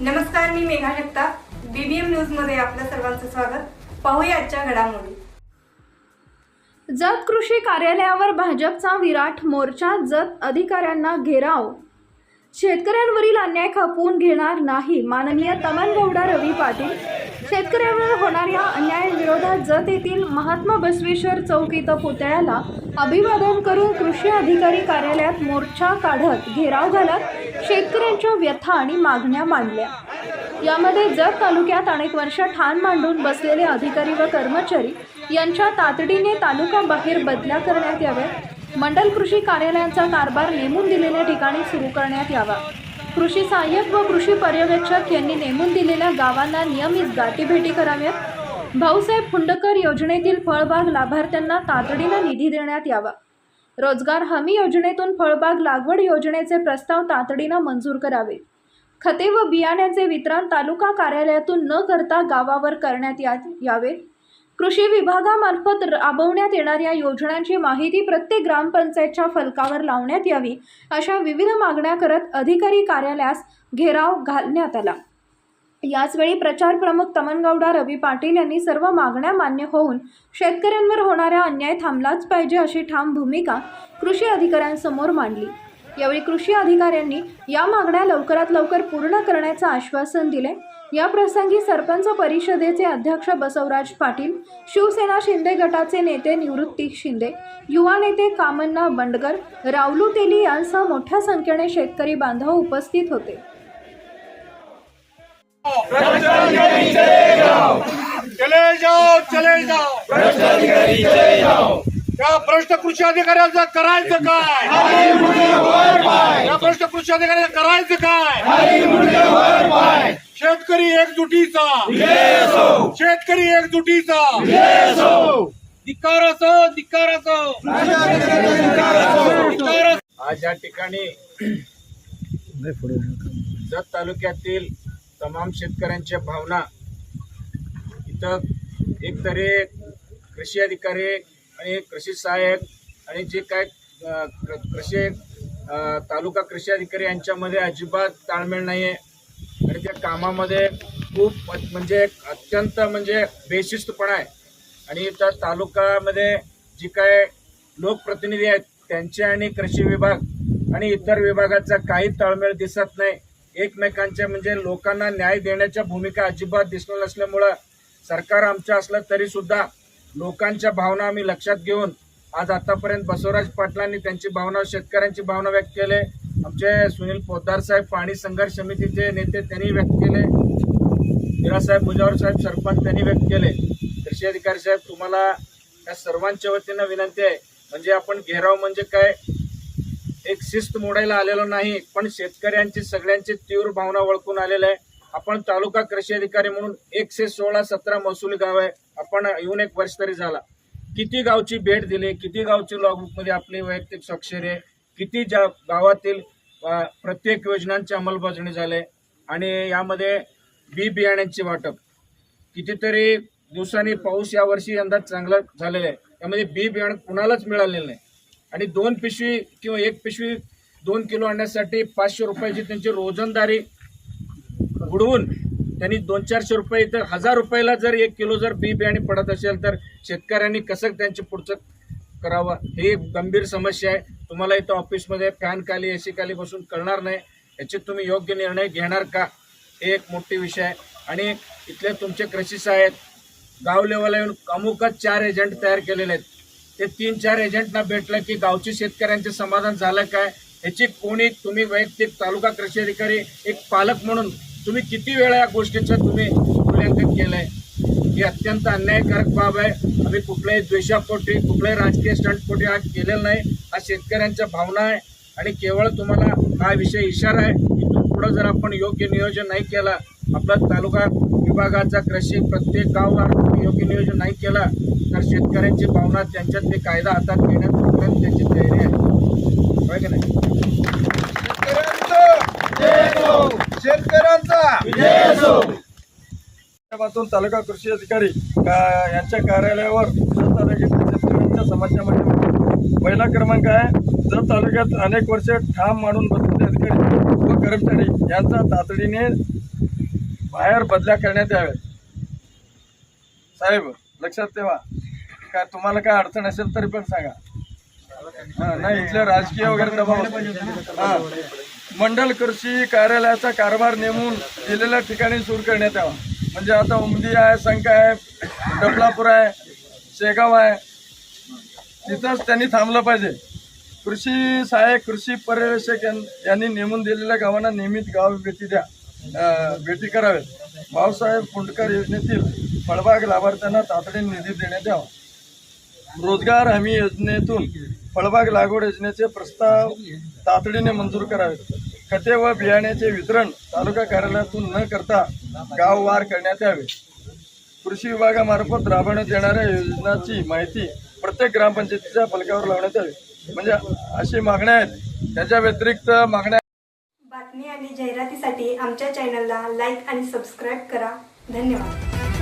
नमस्कार मी मेघा जगताप. बीबीएम न्यूजमध्ये आपल्या सर्वांचं स्वागत. पाहूया आजच्या घडामोडी. जत कृषी कार्यालयावर भाजपचा विराट मोर्चा जत अधिकाऱ्यांना घेराव. शेतकऱ्यांवरील अन्याय खपवून घेणार नाही. माननीय तमनगौडा रवी पाटील. शेतकऱ्यावर होणाऱ्या अन्यायाविरोधात जत येथील महात्मा बसवेश्वर चौक इथं पुतळ्याला अभिवादन करून कृषी अधिकारी कार्यालयात मोर्चा काढत घेराव घालत शेतकऱ्यांच्या व्यथा आणि मागण्या मांडल्या. यामध्ये जत तालुक्यात अनेक वर्ष ठाण मांडून बसलेले अधिकारी व कर्मचारी यांच्या तातडीने तालुका बाहेर बदल्या करण्यात याव्या मंडल कृषी कार्यालयांचा कारभार नेमून दिलेल्या ठिकाणी सुरू करण्यात यावा. कृषी सहाय्यक व कृषी पर्यवेक्षक यांनी नेमून दिलेल्या गावांना नियमित गाठीभेटी कराव्यात. भाऊसाहेब फुंडकर योजनेतील फळबाग लाभार्थ्यांना तातडीनं निधी देण्यात यावा. रोजगार हमी योजनेतून फळबाग लागवड योजनेचे प्रस्ताव तातडीनं मंजूर करावे. खते व बियाण्याचे वितरण तालुका कार्यालयातून न करता गावावर करण्यात या यावे. कृषी विभागामार्फत राबवण्यात येणाऱ्या योजनांची माहिती प्रत्येक ग्रामपंचायतच्या फलकावर लावण्यात यावी अशा विविध मागण्या करत अधिकारी कार्यालयास घेराव घालण्यात आला. याचवेळी प्रचार प्रमुख तमनगौडा रवी पाटील यांनी सर्व मागण्या मान्य होऊन शेतकऱ्यांवर होणारा अन्याय थांबलाच पाहिजे अशी ठाम भूमिका कृषी अधिकाऱ्यांसमोर मांडली. यावेळी कृषी अधिकाऱ्यांनी या मागण्या लवकरात लवकर पूर्ण करण्याचं आश्वासन दिले. या प्रसंगी सरपंच परिषदेचे अध्यक्ष बसवराज पाटील शिवसेना शिंदे गटाचे नेते निवृत्ती शिंदे युवा नेते कामन्ना बंडगर रावलू तेली यांसह मोठ्या संख्येने शेतकरी बांधव उपस्थित होते. चले जाओ चले जाओ त्या भ्रष्ट कृषी अधिकाऱ्याचं करायचं काय? त्या भ्रष्ट कृषी अधिकाऱ्याचं करायचं काय? शेतकरी एकजुटीचा. शेतकरी एकजुटीचा. धिक्कार असो धिक्कार असो आज या ठिकाणी जत तालुक्यातील तमाम शेतकऱ्यांच्या भावना इथं एकतरी कृषी अधिकारी आणि कृषी सहाय्यक आणि जे काय कृषी तालुका कृषी अधिकारी यांच्यामध्ये अजिबात ताळमेळ नाही आहे त्यांच्या त्या कामामध्ये खूप म्हणजे अत्यंत म्हणजे बेशिस्तपणा आहे. आणि त्या तालुकामध्ये जी काय लोकप्रतिनिधी आहेत त्यांचे आणि कृषी विभाग आणि इतर विभागाचा काही ताळमेळ दिसत नाही. एकमेकांच्या म्हणजे लोकांना न्याय देण्याच्या भूमिका अजिबात दिसणार नसल्यामुळं सरकार आमचं असलं तरी सुद्धा लोकांच्या भावना आम्ही लक्षात घेऊन आज आतापर्यंत बसवराज पाटलांनी त्यांची भावना शेतकऱ्यांची भावना व्यक्त केले. आमचे सुनील पोद्दार साहेब पाणी संघर्ष समितीचे नेते त्यांनी व्यक्त केले. हिरासाहेब मुजावर साहेब सरपंच त्यांनी व्यक्त केले. कृषी अधिकारी साहेब तुम्हाला या सर्वांच्या वतीनं विनंती आहे. म्हणजे आपण घेराव म्हणजे काय? एक शिस्त मोडायला आलेलो नाही पण शेतकऱ्यांची सगळ्यांची तीव्र भावना ओळखून आलेलं आहे. आपण तालुका कृषी अधिकारी म्हणून एकशे सोळा सतरा महसुली गाव आहे. आपण येऊन एक वर्ष तरी झाला. किती गावची भेट दिली? किती गावची लॉगबुकमध्ये आपली वैयक्तिक स्वाक्षरी आहे? किती ज्या गावातील प्रत्येक योजनांची अंमलबजावणी झाले आणि यामध्ये बी बियाण्यांचे वाटप. कितीतरी दिवसांनी पाऊस यावर्षी यंदा चांगला झालेला आहे. त्यामध्ये बी बियाणं कुणालाच मिळालेलं नाही. आणि दोन पिशवी किंवा एक पिशवी दोन किलो आणण्यासाठी पाचशे रुपयाची त्यांची रोजंदारी बुडवून त्यांनी दोन चारशे रुपये तर हजार रुपयाला जर एक किलो जर बी बियाणे पडत असेल तर शेतकऱ्यांनी कसं त्यांचे पुढचं करावं? ही एक गंभीर समस्या आहे. तुम्हाला इथं ऑफिसमध्ये फॅन खाली सी खाली बसून कळणार नाही याचे तुम्ही योग्य निर्णय घेणार का? हे एक मोठी विषय. आहे आणि इथले तुमचे कृषी आहेत गाव लेवलला येऊन अमुकच चार एजंट तयार केलेले आहेत. ते तीन चार एजंटना भेटलं की गावची शेतकऱ्यांचे समाधान झालं काय? ह्याची कोणी तुम्ही वैयक्तिक तालुका कृषी अधिकारी एक पालक म्हणून तुम्ही किती वेळा या गोष्टीचं तुम्ही मूल्यांकन केलंय? ही अत्यंत अन्यायकारक बाब आहे. आम्ही कुठल्याही द्वेषापोटी कुठल्याही राजकीय स्टंटपोटी हा केलेला नाही. हा शेतकऱ्यांच्या भावना आहे आणि केवळ तुम्हाला हा विषय इशारा आहे. इथून पुढं जर आपण योग्य नियोजन नाही केलं आपला तालुका विभागाचा कृषी प्रत्येक गावावर तुम्ही योग्य नियोजन नाही केलं तर शेतकऱ्यांची भावना त्यांच्यात ते कायदा हातात घेण्यापर्यंत त्यांची तयारी आहे. की नाही? शेतकऱ्यांचा! माध्यमातून तालुका कृषी अधिकारी यांच्या कार्यालयावर जत तालुक्यातील समस्या मांडल्या पहिला क्रमांक आहे. जर तालुक्यात अनेक वर्षे ठाम मांडून बसलेले अधिकारी व कर्मचारी यांचा तातडीने बाहेर बदल्या करण्यात याव्यात. साहेब लक्षात ठेवा. काय तुम्हाला काय अडचण असेल तरी पण सांगा. हा, नाही इथलं राजकीय वगैरे दबाव मंडल कृषी कार्यालयाचा कारभार नेमून दिलेल्या ठिकाणी सुरू करण्यात यावा. म्हणजे आता उमदी आहे संख आहे डबलापूर आहे शेगाव आहे. तिथंच त्यांनी थांबलं पाहिजे. कृषी सहाय्यक कृषी पर्यवेक्षक यांनी नेमून दिलेल्या गावांना नियमित गाव भेटी द्या. भेटी कराव्यात. भाऊसाहेब कुंडकर योजनेतील फळबाग लाभार्थ्यांना तातडीने निधी देण्यात यावा. रोजगार हमी योजनेतून फळबाग लागवड योजनेचे प्रस्ताव तातडीने मंजूर करावेत. खते व बियाण्याचे वितरण तालुका कार्यालयातून न करता गाववार करण्यात यावे. कृषी विभागामार्फत राबवण्यात येणाऱ्या योजनांची माहिती प्रत्येक ग्रामपंचायतीच्या फलकावर लावण्यात यावी. म्हणजे अशी मागण्या आहेत. त्याच्या व्यतिरिक्त मागण्या बातमी आणि जाहिरातीसाठी आमच्या चॅनलला लाईक आणि सबस्क्राईब करा. धन्यवाद.